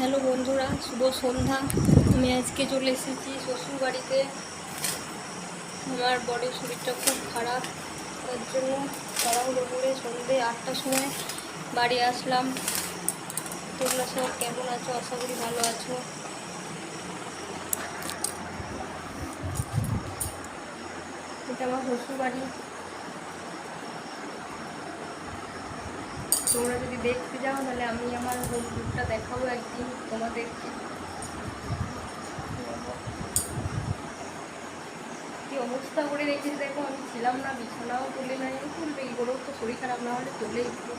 Hello বন্ধুরা, শুভ সন্ধ্যা। আমি আজকে চলে এসেছি শ্বশুর বাড়িতে আমার বড়ের শরীরটা খুব খারাপ, তার জন্য তাড়াহুড়ো করে সন্ধ্যে আটটার সময় বাড়ি আসলাম। তোমরা সব কেমন আছো? আশা করি ভালো আছো। এটা আমার শ্বশুর বাড়ি তোমরা যদি দেখতে যাও, তাহলে আমি আমার হোম টুরটা দেখাবো একদিন তোমাদেরকে। কি অবস্থা করে রেখেছি দেখো, আমি ছিলাম না, বিছানাও তুলে নাই। তুলবে করে তো শরীর খারাপ না হলে তুলেই একটু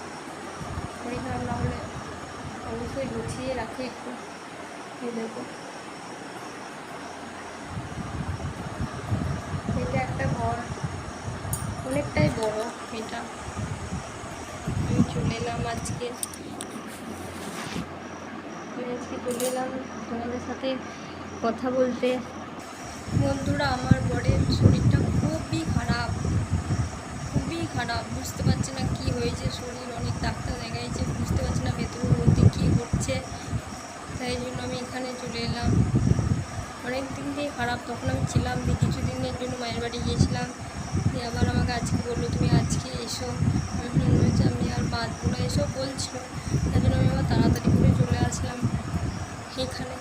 শরীর খারাপ না হলে অবশ্যই গুছিয়ে রাখি একটু। দেখো। এটা একটা ঘর। অনেকটাই বড় এটা। চলে এলাম আজকে আজকে চলে এলাম তোমাদের সাথে কথা বলতে। বন্ধুরা, আমার বরের শরীরটা খুবই খারাপ। খুবই খারাপ। বুঝতে পারছি না কি হয়েছে, শরীর অনেক ডাক্তার দেখাইছে, বুঝতে পারছি না ভেতরের মধ্যে কী হচ্ছে তাই জন্য আমি এখানে চলে এলাম। অনেক দিন দিয়ে খারাপ, তখন আমি ছিলাম দিয়ে কিছুদিনের জন্য মায়ের বাড়ি গিয়েছিলাম। দিয়ে আবার আমাকে আজকে বলল, তুমি আজকে এসো। আমি বললাম, হয়েছে আমি আর বাঁচবো না এসো বলছিল। তাই জন্য আমি আবার তাড়াতাড়ি করে চলে আসলাম এখানে।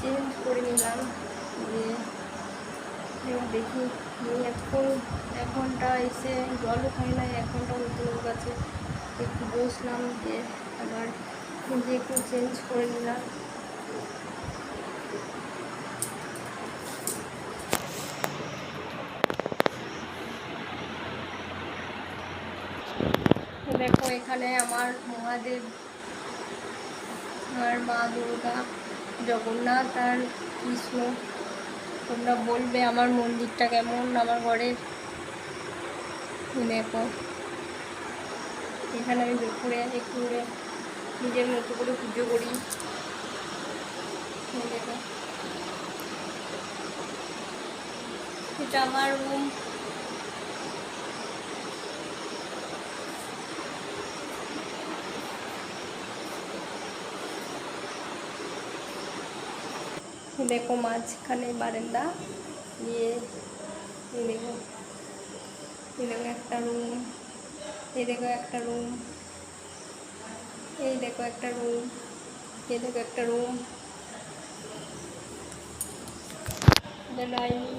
চেঞ্জ করে নিলাম দিয়ে এবার দেখি এখন এক ঘণ্টা এসে জলও খাই না এক ঘণ্টা মতো ওর কাছে একটু বসলাম, যে আবার নিজে একটু চেঞ্জ করে নিলাম। দেখো, এখানে আমার মহাদেব আর মা দুর্গা, জগন্নাথ আর কৃষ্ণ। তোমরা বলবে আমার মন্দিরটা কেমন, আমার ঘরের? দেখো। এখানে আমি দুপুরে একটু নিজের মতো করে পুজো করি। এটা আমার রুম দেখো মাঝখানে বারান্দা। দিয়ে দেখো, এই দেখো একটা রুম এই দেখো একটা রুম এই দেখো একটা রুম এই দেখো একটা রুম এটা ডাইনিং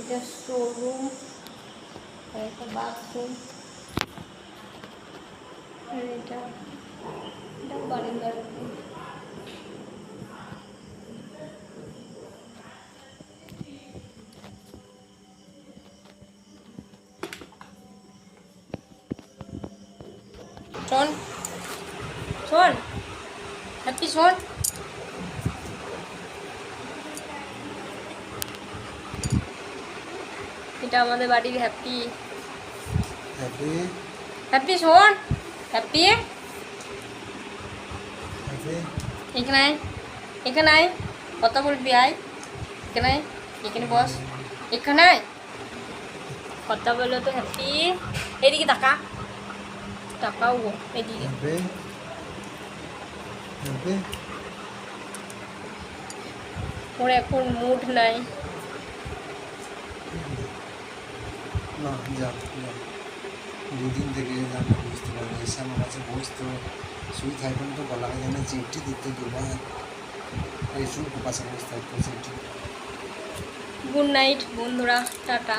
এটা শোরুম একটা বাথরুম আর এটা এটা বারান্দার room। শোন। শোন। হ্যাপি শোন। এটা আমাদের বাড়ির হ্যাপি। হ্যাপি? হ্যাপি শোন। হ্যাপি? এখানে আয়। এখানে আয়। কথা বলবি আয়। এখানে আয়। এখানে বস। এখানে আয়। কথা বলো তো হ্যাপি। এদিকে তাকা। তাকাও গো এদিকে ওর এখন মুড নাই না যা দুদিন থেকে জানা বুঝতে পারি এসে আমার কাছে বসতো শুই থাকবেন তো গলা যেন চিঠি দিতে দুবার এই শুরু পাশে বসে থাকতো চিঠি গুড নাইট বন্ধুরা টাটা